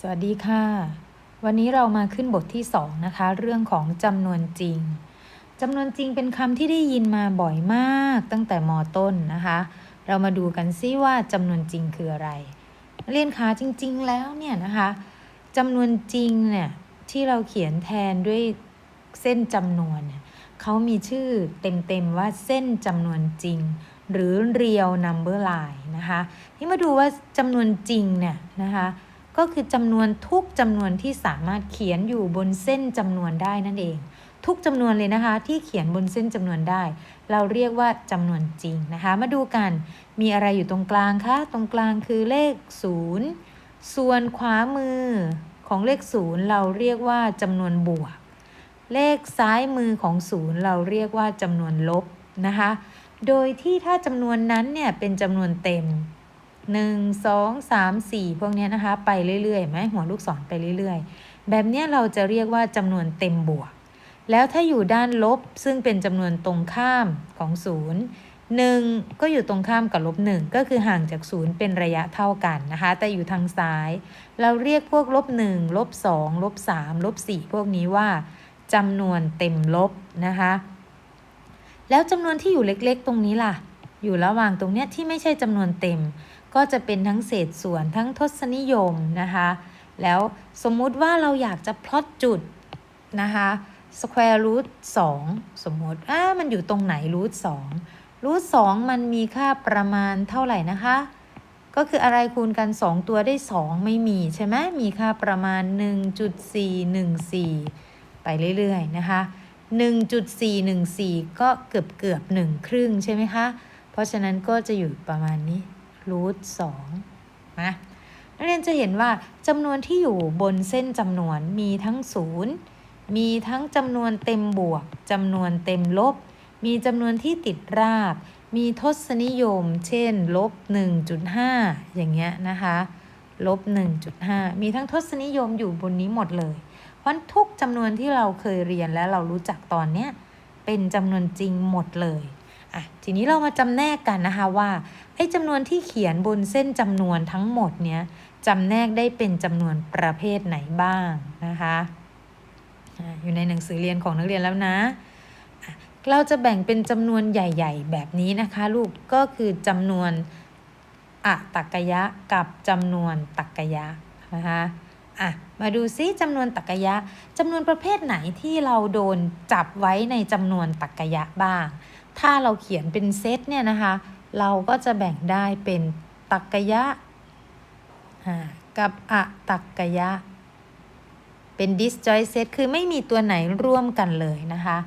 สวัสดีค่ะ วันนี้เรามาขึ้นบทที่สองนะคะ เรื่องของจำนวนจริงจำนวนจริงเป็นคำที่ได้ยินมาบ่อยมากตั้งแต่มต้นนะคะ เรามาดูกันซิว่าจำนวนจริงคืออะไร เรียนขาจริง ๆ แล้วเนี่ยนะคะจำนวนจริงเนี่ยที่เราเขียนแทนด้วยเส้นจำนวนเนี่ยเขามีชื่อเต็มๆว่าเส้นจำนวนจริง หรือ real number line นะคะที่มาดูว่าจำนวนจริงเนี่ยนะคะ ก็คือจำนวนทุกจำนวนที่สามารถเขียนอยู่บนเส้นจำนวนได้นั่นเอง ทุกจำนวนเลยนะคะ ที่เขียนบนเส้นจำนวนได้ เราเรียกว่าจำนวนจริงนะคะ มาดูกันมีอะไรอยู่ตรงกลางคะตรงกลางคือเลข 0 ส่วนขวามือของเลข 0 เราเรียกว่าจำนวนบวก เลขซ้ายมือของ 0 เราเรียกว่าจำนวนลบนะคะ โดยที่ถ้าจำนวนนั้นเนี่ยเป็นจำนวนเต็ม 1 2 3 4พวกนี้นะคะ ไปเรื่อยๆไหมหัวลูกศรไปเรื่อยๆ แบบนี้เราจะเรียกว่าจำนวนเต็มบวก แล้วถ้าอยู่ด้านลบซึ่งเป็นจำนวนตรงข้ามของ0 1ก็อยู่ตรงข้ามกับลบ1ก็คือห่างจาก0เป็นระยะเท่ากันนะคะ แต่อยู่ทางซ้าย เราเรียกพวกลบ1ลบ2ลบ3ลบ4พวกนี้ว่าจำนวนเต็มลบนะคะ แล้วจำนวนที่อยู่เล็กๆ ตรงนี้ล่ะ อยู่ระหว่างตรงเนี้ยที่ไม่ใช่จำนวนเต็ม ก็จะเป็นทั้งเศษส่วนทั้งทศนิยมนะคะ แล้วสมมุติว่าเราอยากจะพลอตจุดนะคะ square root 2สมมติอ่ามันอยู่ตรงไหน root 2 root 2มันมีค่าประมาณเท่าไหร่นะคะ ก็คืออะไรคูณกัน 2 ตัวได้ 2 ไม่มีใช่ไหมมีค่าประมาณ 1.414 ไปเรื่อยๆนะคะ 1.414 ก็เกือบเกือบหนึ่งครึ่งใช่ไหมคะ เพราะฉะนั้นก็จะอยู่ประมาณนี้ root 2นะนักเรียนจะเห็นว่าจำนวนที่อยู่บนเส้นจำนวนมีทั้ง0มีทั้งจำนวนเต็มบวกจำนวนเต็มลบ มีจำนวนที่ติดราบมีทศนิยม เช่นลบ1.5 อย่างเงี้ยนะคะลบ1.5 มีทั้งทศนิยมอยู่บนนี้หมดเลย เพราะทุกจำนวนที่เราเคยเรียนและเรารู้จักตอนเนี้ยเป็นจำนวนจริงหมดเลย อะทีนี้เรามาจำแนกกันนะคะว่าไอ้จำนวนที่เขียนบนเส้นจำนวนทั้งหมดเนี้ยจำแนกได้เป็นจำนวนประเภทไหนบ้างนะคะอยู่ในหนังสือเรียนของนักเรียนแล้วนะ เราจะแบ่งเป็นจำนวนใหญ่ ๆ แบบนี้นะคะลูกก็คือจำนวนอะตักกยะกับจำนวนตักกยะนะคะอะมาดูซิจำนวนตักกยะจำนวนประเภทไหนที่เราโดนจับไว้ในจำนวนตักกยะบ้าง ถ้าเราเขียนเป็นเซตเนี่ยนะคะ เราก็จะแบ่งได้เป็นตักกยะกับอะตักกยะ เป็น disjoint set คือไม่มีตัวไหนร่วมกันเลยนะคะ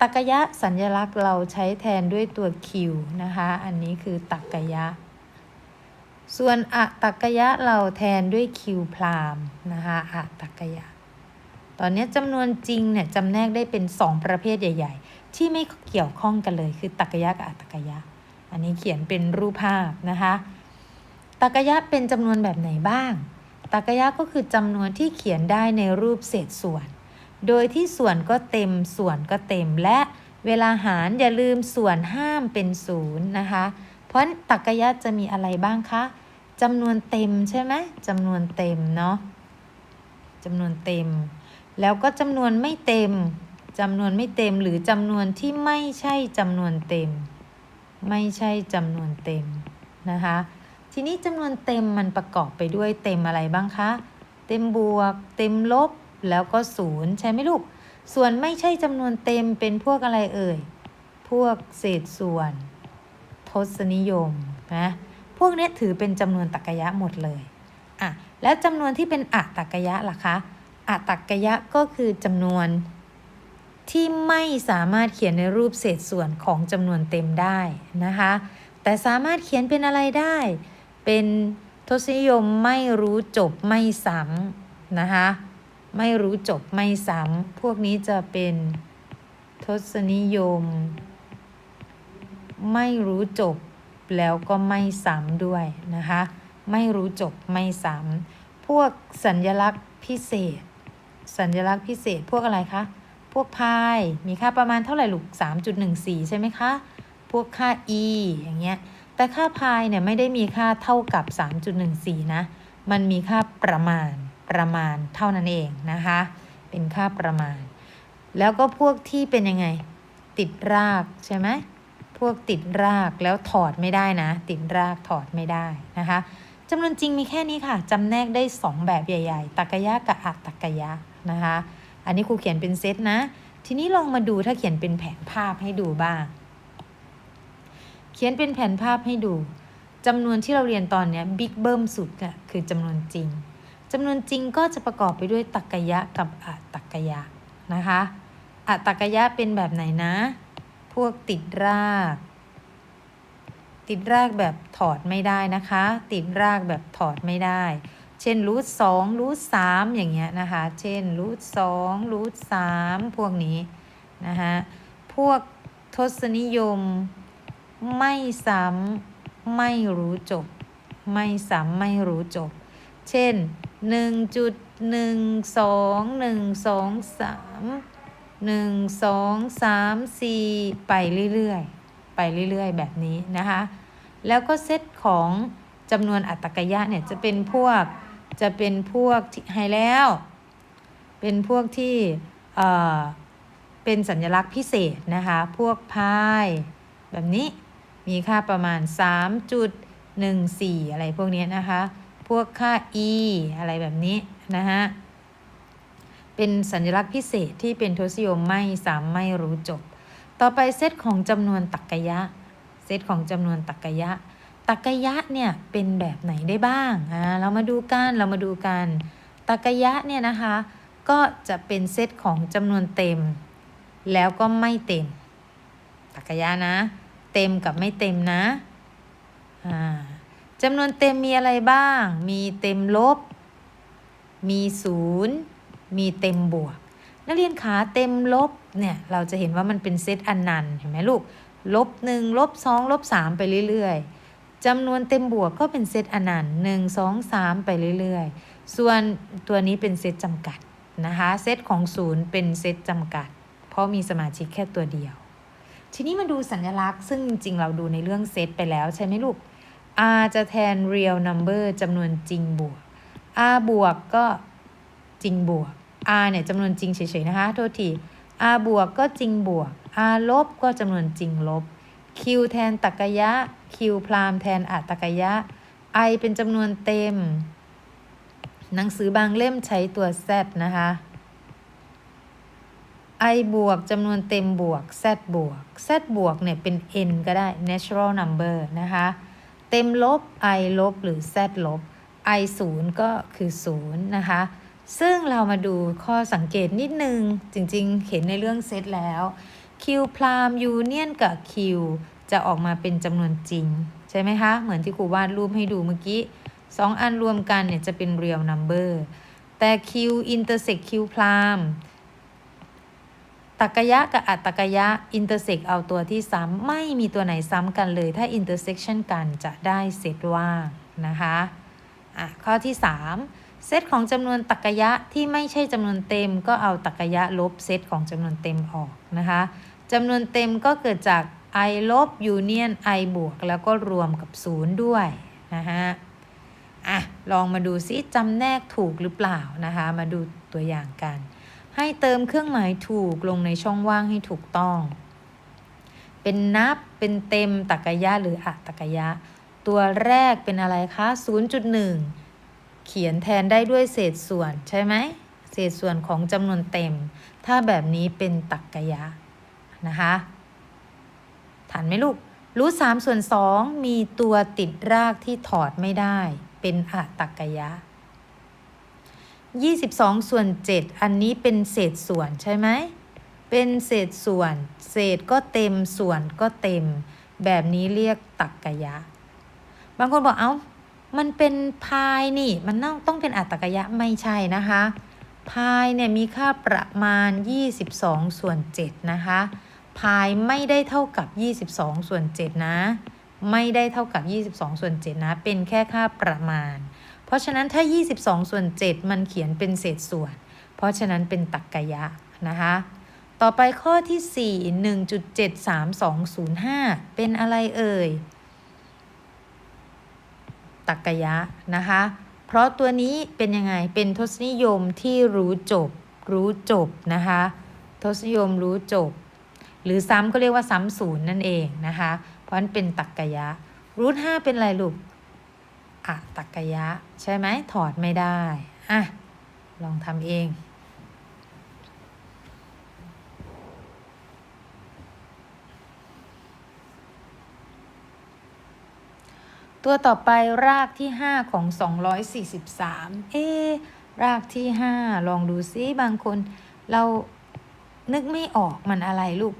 ตักกยะสัญลักษณ์เราใช้แทนด้วยตัว q นะคะ อันนี้คือตักกยะ ส่วนอะตักกยะเราแทนด้วย q พรามนะคะอะตักกยะ ตอนนี้จำนวนจริงเนี่ยจำแนกได้เป็น 2 ประเภทใหญ่ ๆ ที่ไม่เกี่ยวข้องกันเลย คือตักยะกับอะตักยะ อันนี้เขียนเป็นรูปภาพนะคะตักยะเป็นจำนวนแบบไหนบ้างตักยะก็คือจำนวนที่เขียนได้ในรูปเศษส่วน โดยที่ส่วนก็เต็มส่วนก็เต็มและเวลาหารอย่าลืมส่วนห้ามเป็นศูนย์นะคะ เพราะตักกยะจะมีอะไรบ้างคะจำนวนเต็มใช่ไหมจำนวนเต็มเนาะจำนวนเต็ม แล้วก็จำนวนไม่เต็ม จำนวนไม่เต็มหรือจำนวนที่ไม่ใช่จำนวนเต็ม ไม่ใช่จำนวนเต็มนะคะ ทีนี้จำนวนเต็มมันประกอบไปด้วยเต็มอะไรบ้างคะ เต็มบวก เต็มลบแล้วก็ศูนย์ใช่ไหมลูก ส่วนไม่ใช่จำนวนเต็มเป็นพวกอะไรเอ่ย พวกเศษส่วน ทศนิยมนะพวกนี้ถือเป็นจำนวนตรรกยะหมดเลยอะแล้วจำนวนที่เป็นอะตรรกยะล่ะคะอะตรรกยะก็คือจำนวน ที่ไม่สามารถเขียนในรูปเศษส่วนของจำนวนเต็มได้นะคะ แต่สามารถเขียนเป็นอะไรได้ เป็นทศนิยมไม่รู้จบไม่ซ้ำนะคะ ไม่รู้จบไม่ซ้ำพวกนี้จะเป็นทศนิยม ไม่รู้จบแล้วก็ไม่ซ้ำด้วยนะคะ ไม่รู้จบไม่ซ้ำพวกสัญลักษณ์พิเศษ สัญลักษณ์พิเศษพวกอะไรคะ พวกพายมีค่าประมาณเท่าไหร่ลูก 3.14 ใช่ไหมคะ พวกค่า e อย่างเงี้ย แต่ค่าพายเนี่ยไม่ได้มีค่าเท่ากับ 3.14 นะ มันมีค่าประมาณประมาณเท่านั้นเองนะคะ เป็นค่าประมาณ แล้วก็พวกที่เป็นยังไง ติดรากใช่ไหมพวกติดรากแล้วถอดไม่ได้นะ ติดรากถอดไม่ได้นะคะจำนวนจริงมีแค่นี้ค่ะจำแนกได้ 2 แบบใหญ่ ๆ ตักกะยะกับอัตตักกะยะนะคะ อันนี้ครูเขียนเป็นเซตนะ ทีนี้ลองมาดูถ้าเขียนเป็นแผนภาพให้ดูบ้าง เขียนเป็นแผนภาพให้ดูจำนวนที่เราเรียนตอนนี้บิ๊กเบิ้มสุดอะคือจำนวนจริงจำนวนจริงก็จะประกอบไปด้วยตักกะยะกับอัตตักกะยะนะคะอัตตักกะยะเป็นแบบไหนนะ พวกติดราก ติดรากแบบถอดไม่ได้นะคะ ติดรากแบบถอดไม่ได้ เช่นรูทสองรูทสามอย่างเงี้ยนะคะ เช่นรูทสองรูทสามพวกนี้นะคะพวกทศนิยม ไม่ซ้ำไม่รู้จบ ไม่ซ้ำไม่รู้จบ เช่นหนึ่งจุดหนึ่งสองหนึ่งสองสามหนึ่งสองสามสี่ไปเรื่อยๆ ไปเรื่อยๆ แบบนี้นะคะ แล้วก็เซตของจำนวนอัตตกยะเนี่ยจะเป็นพวก จะเป็นพวกที่ให้แล้ว เป็นพวกที่เออเป็นสัญลักษณ์พิเศษนะคะ พวกพายแบบนี้มีค่าประมาณ 3.14 อะไรพวกนี้นะคะ พวกค่า e อะไรแบบนี้นะฮะเป็นสัญลักษณ์พิเศษที่เป็นทศนิยมไม่สามไม่รู้จบ ต่อไปเซตของจำนวนตักกะยะ เซตของจำนวนตักกะยะ ตักกยะเนี่ยเป็นแบบไหนได้บ้างอ่าเรามาดูกันเรามาดูกันตักกยะเนี่ยนะคะก็จะเป็นเซตของจำนวนเต็ม แล้วก็ไม่เต็มตักกยะนะ เต็มกับไม่เต็มนะอ่าจำนวนเต็มมีอะไรบ้าง มีเต็มลบ มีศูนย์มีเต็มบวก นักเรียนขาเต็มลบเนี่ยเราจะเห็นว่ามันเป็นเซตอันนันต์เห็นไหมลูกลบหนึ่งลบสองลบสามไปเรื่อยๆ จำนวนเต็มบวกก็เป็นเซตอนันต์หนึ่งสองสามไปเรื่อยๆ ส่วนตัวนี้เป็นเซตจำกัดนะคะเซตของศูนย์เป็นเซตจำกัด เพราะมีสมาชิกแค่ตัวเดียว ทีนี้มาดูสัญลักษณ์ซึ่งจริง ๆ เราดูในเรื่องเซตไปแล้วใช่ไหมลูก r จะแทน real number จำนวนจริงบวก r บวกก็จริงบวก r เนี่ยจำนวนจริงเฉยๆนะคะ โทษที r บวกก็จริงบวก r ลบก็จำนวนจริงลบ q แทนตรรกยะ q พรามแทนอัตตรกยะ i เป็นจำนวนเต็ม หนังสือบางเล่มใช้ตัว z นะคะ i บวกจำนวนเต็มบวก z บวก z บวกเนี่ยเป็น n ก็ได้ natural number นะคะ เต็มลบ i ลบหรือ z ลบ i ศูนย์ก็คือ0นะคะ ซึ่งเรามาดูข้อสังเกตนิดนึง จริงๆ เห็นในเรื่องเซตแล้ว q พรามยูเนียนกับ q จะออกมาเป็นจำนวนจริง ใช่ไหมคะ เหมือนที่ครูวาดรูปให้ดูเมื่อกี้สองอันรวมกันเนี่ยจะเป็น real number แต่ q intersect q พรามตักกยะกับอัตตกะยะ intersect เอาตัวที่ซ้ำไม่มีตัวไหนซ้ำกันเลย ถ้า intersection กันจะได้เซตว่างนะคะอะข้อที่ 3 เซตของจำนวนตักกยะที่ไม่ใช่จำนวนเต็มก็เอาตักกยะลบเซตของจำนวนเต็มออกนะคะ จำนวนเต็มก็เกิดจาก i ลบยูเนียน i บวก แล้วก็รวมกับ 0 ด้วยนะคะอะ ลองมาดูซิจำแนกถูกหรือเปล่านะคะ มาดูตัวอย่างกัน ให้เติมเครื่องหมายถูกลงในช่องว่างให้ถูกต้อง เป็นนับเป็นเต็มตักกะยะหรืออะตักกะยะ ตัวแรกเป็นอะไรคะ 0.1 เขียนแทนได้ด้วยเศษส่วนใช่ไหมเศษส่วนของจำนวนเต็ม ถ้าแบบนี้เป็นตักกะยะ นะคะทันไหมลูก รู้สามส่วนสองมีตัวติดรากที่ถอดไม่ได้ เป็นอะตักกะยะ 22 ส่วน 7 อันนี้เป็นเศษส่วนใช่ไหม เป็นเศษส่วน เศษก็เต็มส่วนก็เต็ม แบบนี้เรียกตักกยะ บางคนบอกเอา้า มันเป็นพายนี่ มันต้องเป็นอัตกยะไม่ใช่นะคะ พายเนี่ยมีค่าประมาณ 22 ส่วน 7 นะคะ พายไม่ได้เท่ากับ 22 ส่วน 7 นะ ไม่ได้เท่ากับ 22 ส่วน 7 นะ เป็นแค่ค่าประมาณ เพราะฉะนั้นถ้า 22 ส่วน 7 มันเขียนเป็นเศษส่วน เพราะฉะนั้นเป็นตักกะยะนะคะ ต่อไปข้อที่ 4 1.73205 เป็นอะไรเอ่ยตักกะยะนะคะ เพราะตัวนี้เป็นยังไง เป็นทศนิยมที่รู้จบ รู้จบนะคะ ทศนิยมรู้จบ หรือซ้ำก็เรียกว่าซ้ำศูนย์นั่นเองนะคะ เพราะฉะนั้นเป็นตักกะยะรูทห้าเป็นอะไรลูกอะตักกะยะ ใช่ไหมถอดไม่ได้อะลองทำเองตัวต่อไปรากที่ 5 ของ 243 เอ รากที่ 5 ลองดูซิบางคน เรานึกไม่ออกมันอะไรลูก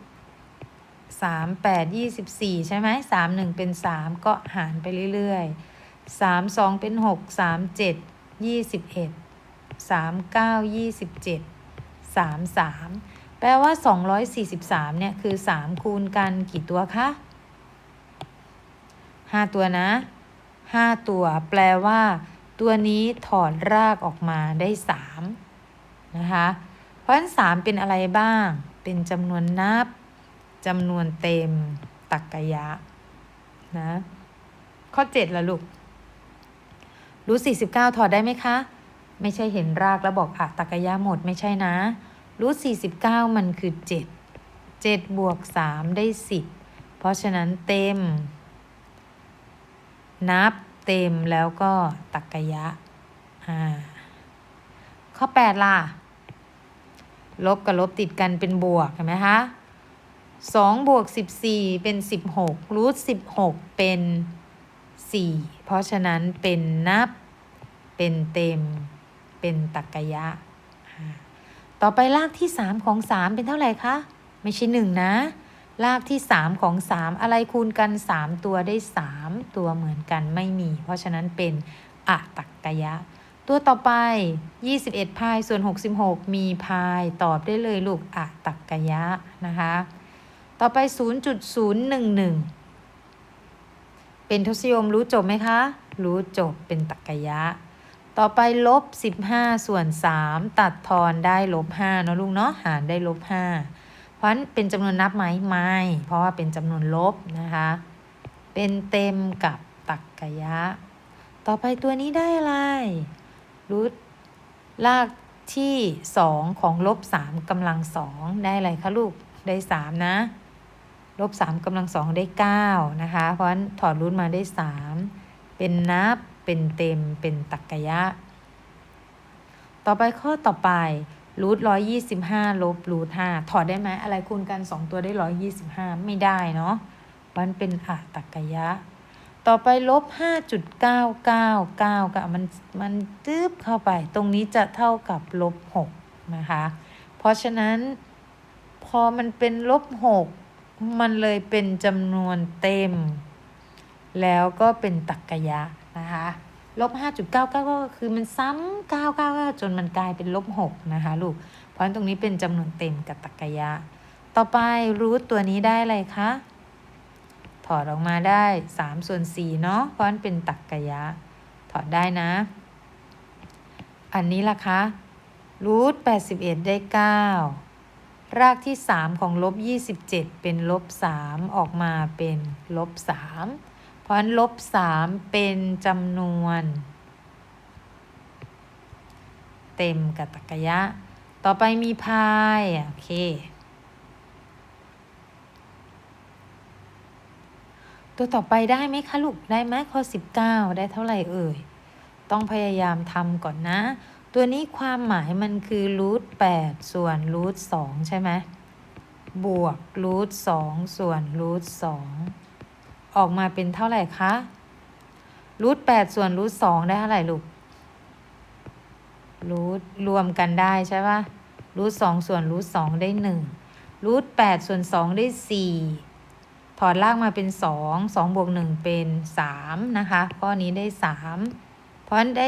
3 8 24ใช่ไหม3 1เป็น3ก็หารไปเรื่อยๆ3 2เป็น6 3 7 21 3 9 27 3 3แปลว่า 243 เนี่ย คือ 3 คูณกันกี่ตัวคะห้าตัวนะห้าตัว แปลว่า ตัวนี้ถอดรากออกมาได้สามนะคะ เพราะฉะนั้นสามเป็นอะไรบ้าง เป็นจำนวนนับ จำนวนเต็มตักกะยะนะ ข้อเจ็ดละลูก รู้สี่สิบเก้าถอดได้ไหมคะ ไม่ใช่เห็นรากแล้วบอกอะตักกะยะหมดไม่ใช่นะ รู้สี่สิบเก้ามันคือเจ็ดเจ็ดบวกสามได้สิเพราะฉะนั้นเต็ม นับเต็มแล้วก็ตักกะยะอ่าข้อ 8 ล่ะ ลบกับลบติดกันเป็นบวกเห็นไหมคะ 2 บวก 14 เป็น 16 รูท 16 เป็น 4 เพราะฉะนั้นเป็นนับ เป็นเต็ม เป็นตักกะยะ ต่อไปรากที่ 3 ของ 3 เป็นเท่าไหร่คะ ไม่ใช่ 1 นะ รากที่ 3 ของ 3 อะไรคูณกัน 3 ตัวได้ 3 ตัวเหมือนกันไม่มี เพราะฉะนั้นเป็นอะตักกะยะ ตัวต่อไป 21 พายส่วน 66 มีพาย ตอบได้เลยลูกอะตักกะยะนะคะ ต่อไป 0.011 เป็นทศนิยมรู้จบไหมคะ รู้จบเป็นตักกยะ ต่อไปลบ 15 ส่วน 3 ตัดทอนได้ลบ5เนอะลูกเนาะหารได้ลบ5เพราะฉะนั้นเป็นจำนวนนับไหมไม่ เพราะว่าเป็นจำนวนลบนะคะ เป็นเต็มกับตักกยะ ต่อไปตัวนี้ได้อะไรรูทลากที่ 2 ของลบ3กำลังสองได้อะไรคะลูก ได้ 3 นะ ลบ3กำลังสองได้9นะคะ เพราะฉะนั้นถอดรูทมาได้ 3 เป็นนับ เป็นเต็ม เป็นตักกะยะ ต่อไปข้อต่อไปรูทร้อยยี่สิบห้าลบรูทห้าถอดได้ไหมอะไรคูณกันสองตัวได้ร้อยยี่สิบห้าไม่ได้เนาะมันเป็นอะตักกะยะ ต่อไปลบห้าจุดเก้าเก้าเก้ากับมันมันตึ๊บเข้าไป ตรงนี้จะเท่ากับลบหกนะคะ เพราะฉะนั้น พอมันเป็นลบหก มันเลยเป็นจำนวนเต็ม แล้วก็เป็นตักกะยะนะคะลบ5.99 ก็คือมันซ้ำ999 จนมันกลายเป็นลบ6นะคะลูก เพราะฉะนั้นตรงนี้เป็นจำนวนเต็มกับตักกะยะ ต่อไปรูทตัวนี้ได้อะไรคะ ถอดออกมาได้ 3 ส่วน4เนาะ เพราะฉะนั้นเป็นตักกะยะ ถอดได้นะ อันนี้ล่ะคะรูท81 ได้ 9 รากที่ 3 ของลบ27 เป็นลบ3ออกมาเป็นลบ3เพราะฉะนั้นลบ3เป็นจำนวน เต็มกับตักกยะ ต่อไปมีพายโอเคตัวต่อไปได้ไหมคะลูก ได้ไหมข้อ19 ได้เท่าไหร่เอ่ย ต้องพยายามทำก่อนนะ ตัวนี้ความหมายมันคือรูท8ส่วนรูท2ใช่ไหมบวกรูท2ส่วนรูท2องออกมาเป็นเท่าไหร่คะรูท8ส่วนรูท2ได้เท่าไหร่ลูกรูทรวมกันได้ใช่ปะรูท2ส่วนรูท2ได้1รูท8ส่วน2ได้4ถอดรากมาเป็น2 2บวก1เป็น3นะคะ ข้อนี้ได้3เพราะได้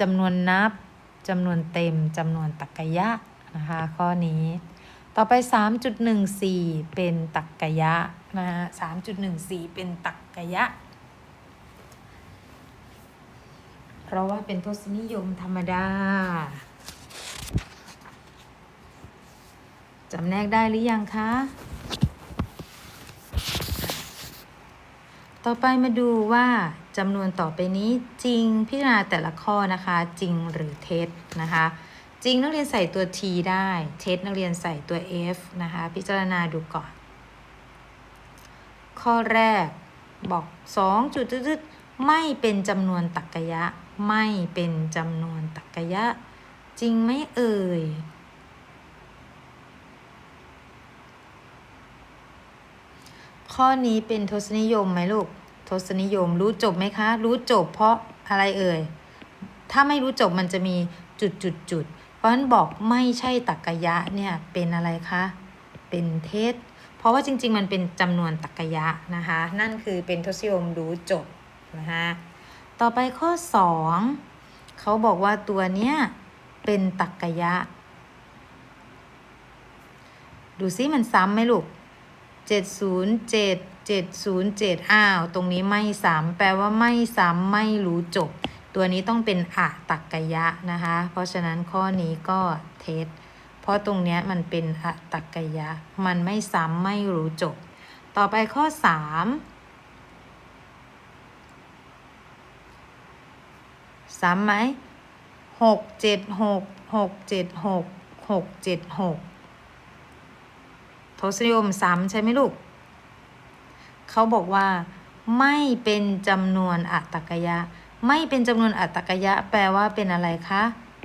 จำนวนนับ จำนวนเต็มจำนวนตักกะยะนะคะข้อนี้ ต่อไป 3.14 เป็นตักกะยะนะฮะ3.14 เป็นตักกะยะ เพราะว่าเป็นทศนิยมธรรมดาจำแนกได้หรือยังคะ ต่อไปมาดูว่าจำนวนต่อไปนี้จริงพิจารณาแต่ละข้อนะคะ จริงหรือเท็จนะคะ จริงนักเรียนใส่ตัว t ได้ เท็จนักเรียนใส่ตัว f นะคะ พิจารณาดูก่อน ข้อแรกบอก2จุดจุดๆไม่เป็นจำนวนตรรกะยะไม่เป็นจำนวนตรรกยะจริงไหมเอ่ย ข้อนี้เป็นทศนิยมไหมลูก ทศนิยม รู้จบไหมคะ รู้จบเพราะอะไรเอ่ย ถ้าไม่รู้จบมันจะมีจุดจุดจุด เพราะฉะนั้นบอกไม่ใช่ตรรกะยะเนี่ยเป็นอะไรคะ เป็นเท็จ เพราะว่าจริง ๆ มันเป็นจำนวนตรรกะยะนะคะ นั่นคือเป็นทศนิยมรู้จบนะคะต่อไปข้อ 2 เขาบอกว่าตัวเนี้ยเป็นตรรกะยะ ดูซิมันซ้ำไหมลูก 707 707อ้าว ตรงนี้ไม่ซ้ำแปลว่าไม่ซ้ำไม่รู้จบ ตัวนี้ต้องเป็นอะตักกยะนะคะ เพราะฉะนั้นข้อนี้ก็เท็จ เพราะตรงเนี้ยมันเป็นอะตักกยะ มันไม่ซ้ำไม่รู้จบ ต่อไปข้อ 3ซ้ำไหมหกเจ็ดหกหกเจ็ดหกหกเจ็ดหก ทศนิยมซ้ำใช่ไหมลูก เขาบอกว่า ไม่เป็นจำนวนอัตตกยะ ไม่เป็นจำนวนอัตตกยะ แปลว่าเป็นอะไรคะ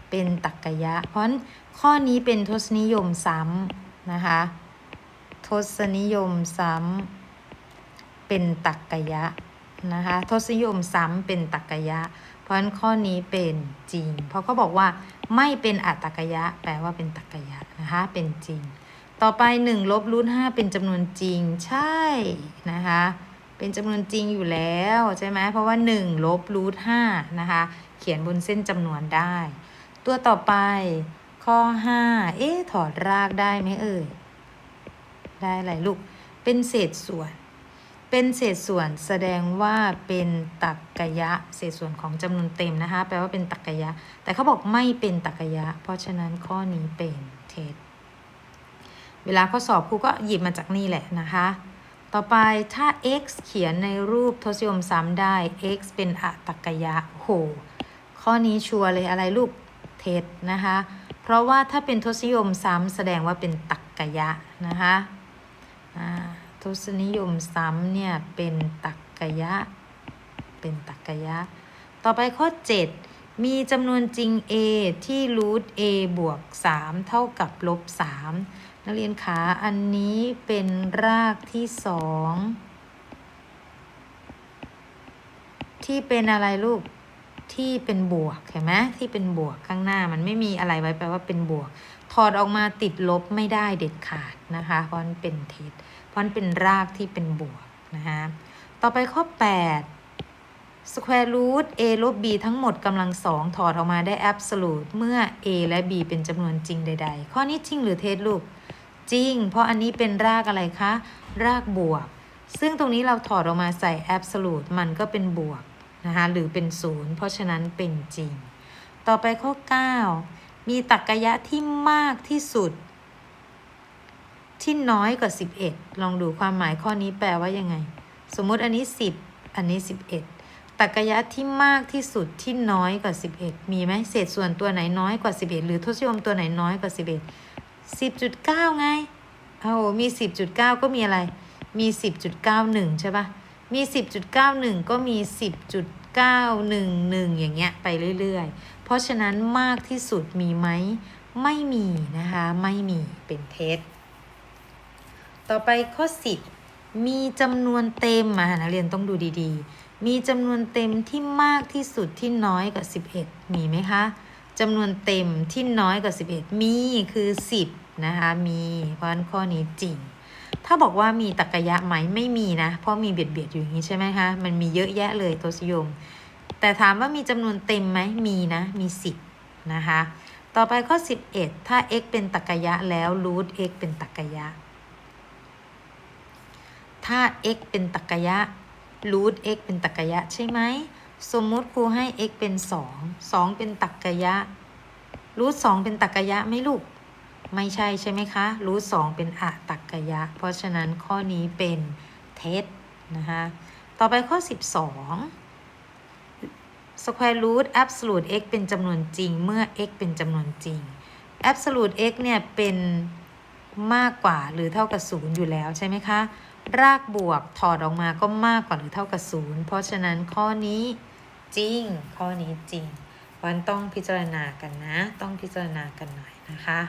เป็นตักกยะ เพราะนั้ข้อนี้เป็นทศนิยมซ้ำนะคะ ทศนิยมซ้ำเป็นตักกยะนะคะทศนิยมซ้ำเป็นตักกยะ เพราะฉะนั้นข้อนี้เป็นจริง เพราะเขาบอกว่าไม่เป็นอัตตกยะ แปลว่าเป็นตักกยะนะคะ เป็นจริง ต่อไป 1 ลบรูท5เป็นจำนวนจริงใช่นะคะ เป็นจำนวนจริงอยู่แล้วใช่ไหมเพราะว่า 1 ลบรูท5นะคะ เขียนบนเส้นจำนวนได้ ตัวต่อไปข้อ 5 เอ๊ะ ถอดรากได้ไหมเอ่ย ได้อะไรลูก เป็นเศษส่วน เป็นเศษส่วนแสดงว่าเป็นตักกะยะ เศษส่วนของจำนวนเต็มนะคะ แปลว่าเป็นตักกะยะ แต่เขาบอกไม่เป็นตักกะยะ เพราะฉะนั้นข้อนี้เป็นเท็จ เวลาข้อสอบครูก็หยิบมาจากนี่แหละนะคะ ต่อไปถ้า x เขียนในรูปทศนิยมซ้ำได้ x เป็นอะตักกะยะโห ข้อนี้ชัวร์เลยอะไรลูกเท็จนะคะ เพราะว่าถ้าเป็นทศนิยมซ้ำแสดงว่าเป็นตักกะยะนะคะอ่าทศนิยมซ้ำเนี่ยเป็นตักกะยะ เป็นตักกะยะ ต่อไปข้อ 7 มีจำนวนจริง a ที่รูท a บวก 3 เท่ากับลบ 3 นักเรียนขาอันนี้เป็นรากที่สองที่เป็นอะไรลูกที่เป็นบวกเห็นไหมที่เป็นบวกข้างหน้ามันไม่มีอะไรไว้แปลว่าเป็นบวก ถอดออกมาติดลบไม่ได้เด็ดขาดนะคะเพราะมันเป็นเท็จเพราะมันเป็นรากที่เป็นบวกนะคะต่อไปข้อ 8 square root a ลบ b ทั้งหมดกำลังสองถอดออกมาได้ absolute เมื่อ a และ b เป็นจำนวนจริงใด ๆ ข้อนี้จริงหรือเท็จลูก จริง เพราะอันนี้เป็นรากอะไรคะ รากบวก ซึ่งตรงนี้เราถอดออกมาใส่ absolute มันก็เป็นบวกนะคะหรือเป็นศูนย์เพราะฉะนั้นเป็นจริง ต่อไปข้อ 9 มีตรรกะยะที่มากที่สุด ที่น้อยกว่า 11 ลองดูความหมายข้อนี้แปลว่ายังไง สมมุติอันนี้ 10 อันนี้ 11ตรรกะยะที่มากที่สุดที่น้อยกว่า 11 มีไหมเศษส่วนตัวไหนน้อยกว่า 11 หรือทศนิยมตัวไหนน้อยกว่า 11 10.9 ไงเอามี 10.9 ก็มีอะไร มี 10.91 ใช่ปะมี 10.91 ก็มี 10.911 อย่างเงี้ยไปเรื่อยๆ เพราะฉะนั้นมากที่สุดมีไหม ไม่มีนะคะ ไม่มีเป็นเท็จ ต่อไปข้อ 10 มีจำนวนเต็มมานักเรียนต้องดูดีๆ มีจำนวนเต็มที่มากที่สุดที่น้อยกว่า 11 มีไหมคะจำนวนเต็มที่น้อยกว่า 11 มีคือ 10 นะคะมีเพราะนั้นข้อนี้จริง ถ้าบอกว่ามีตรกยะไหมไม่มีนะ เพราะมีเบียดเบียดอยู่อย่างนี้ใช่ไหมคะมันมีเยอะแยะเลยทศนิยม แต่ถามว่ามีจำนวนเต็มไหมมีนะ มี10นะคะต่อไปข้อ 11 ถ้า x เป็นตรกยะแล้ว root x เป็นตรกยะ ถ้า x เป็นตรกยะ root x เป็นตรกยะใช่ไหม สมมุติครูให้ x เป็น 2 2 เป็นตรกยะ root 2เป็นตรกยะไหม่ลูก ไม่ใช่ใช่ไหมคะ root 2เป็นอะตรรกะยะ เพราะฉะนั้นข้อนี้เป็นเท็จนะคะต่อต่อไปข้อ 12 square root absolute x เป็นจำนวนจริงเมื่อ x เป็นจำนวนจริง absolute x เนี่ยเป็นมากกว่าหรือเท่ากับ0อยู่แล้วใช่ไหมคะ รากบวกถอดออกมาก็มากกว่าหรือเท่ากับ0เพราะฉะนั้นข้อนี้จริง ข้อนี้จริงวันต้องพิจารณากันนะ ต้องพิจารณากันหน่อยนะคะ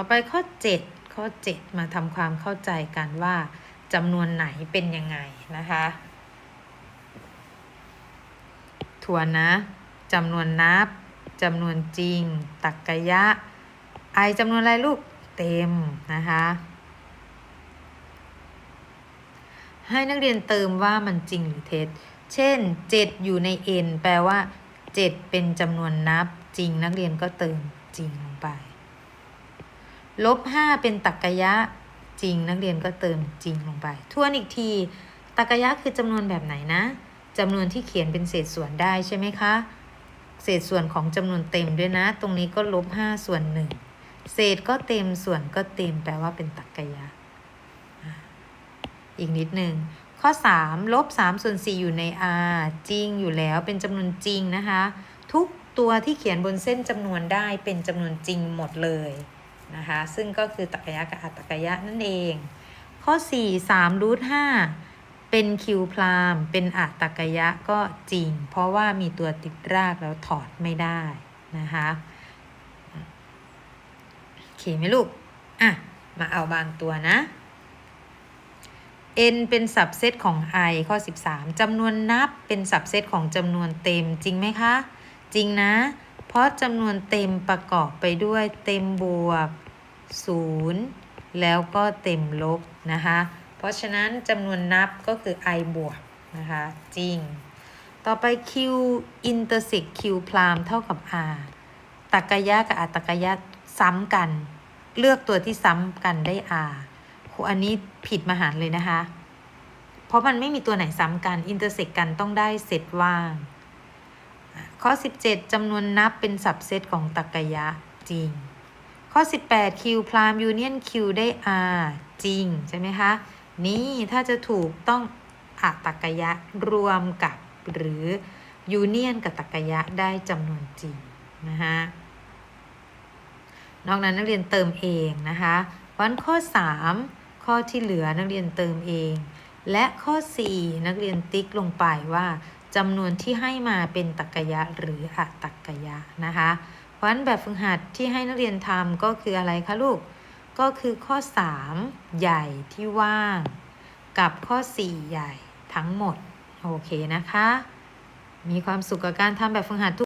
ต่อไปข้อ 7 ข้อ 7 มาทำความเข้าใจกันว่าจำนวนไหนเป็นยังไงนะคะทวนนะจำนวนนับจำนวนจริง ตักกะยะ ไอจำนวนอะไรลูกเต็มนะคะให้นักเรียนเติมว่ามันจริงหรือเท็จ เช่น 7 อยู่ใน n แปลว่า 7 เป็นจำนวนนับจริง นักเรียนก็เติมจริงลงไป ลบ5เป็นตักกะยะจริง นักเรียนก็เติมจริงลงไป ทวนอีกที ตักกะยะคือจำนวนแบบไหนนะจำนวนที่เขียนเป็นเศษส่วนได้ใช่ไหมคะ เศษส่วนของจำนวนเต็มด้วยนะ ตรงนี้ก็ลบ5ส่วน1เศษก็เต็มส่วนก็เต็มแปลว่าเป็นตักกะยะ อีกนิดหนึ่งข้อ 3 ลบ3ส่วน 4 อยู่ใน r จริงอยู่แล้วเป็นจำนวนจริงนะคะ ทุกตัวที่เขียนบนเส้นจำนวนได้เป็นจำนวนจริงหมดเลย นะคะ ซึ่งก็คือตักกะยะกับอัตตกะยะนั่นเอง ข้อ 4 3รูท5เป็นคิวพรามเป็นอัตตกะยะก็จริง เพราะว่ามีตัวติดรากแล้วถอดไม่ได้นะคะโอเคไหมลูก อะ มาเอาบางตัวนะ n เป็นสับเซตของ i ข้อ 13จำนวนนับเป็นสับเซตของจำนวนเต็มจริงไหมคะ จริงนะ เพราะจำนวนเต็มประกอบไปด้วยเต็มบวก 0 แล้วก็เต็มลบนะคะ เพราะฉะนั้นจำนวนนับก็คือ i บวกนะคะ จริง ต่อไป q intersect q พรามเท่ากับ r ตักกะยะกับอัตตกะยะซ้ำกัน เลือกตัวที่ซ้ำกันได้ r คอันนี้ผิดมหันเลยนะคะ เพราะมันไม่มีตัวไหนซ้ำกัน อินเตอร์เซกกันต้องได้เซตว่าง ข้อ 17จำนวนนับเป็นสับเซตของตรรกะยะจริง ข้อ 18 Q พรามยูเนียน Q ได้ R จริง ใช่ไหมคะ นี่ถ้าจะถูกต้องอะตรรกะยะรวมกับหรือยูเนียนกับตรรกะยะได้จำนวนจริงนะคะนอกนั้นนักเรียนเติมเองนะคะวันข้อ 3 ข้อที่เหลือนักเรียนเติมเอง และข้อ 4 นักเรียนติ๊กลงไปว่า จำนวนที่ให้มาเป็นตรรกะยะหรืออัตรรกะยะนะคะ เพราะฉะนั้นแบบฝึกหัดที่ให้นักเรียนทำก็คืออะไรคะลูก ก็คือข้อ 3 ใหญ่ที่ว่าง กับข้อ 4 ใหญ่ทั้งหมด โอเคนะคะ มีความสุขกับการทำแบบฝึกหัดทุก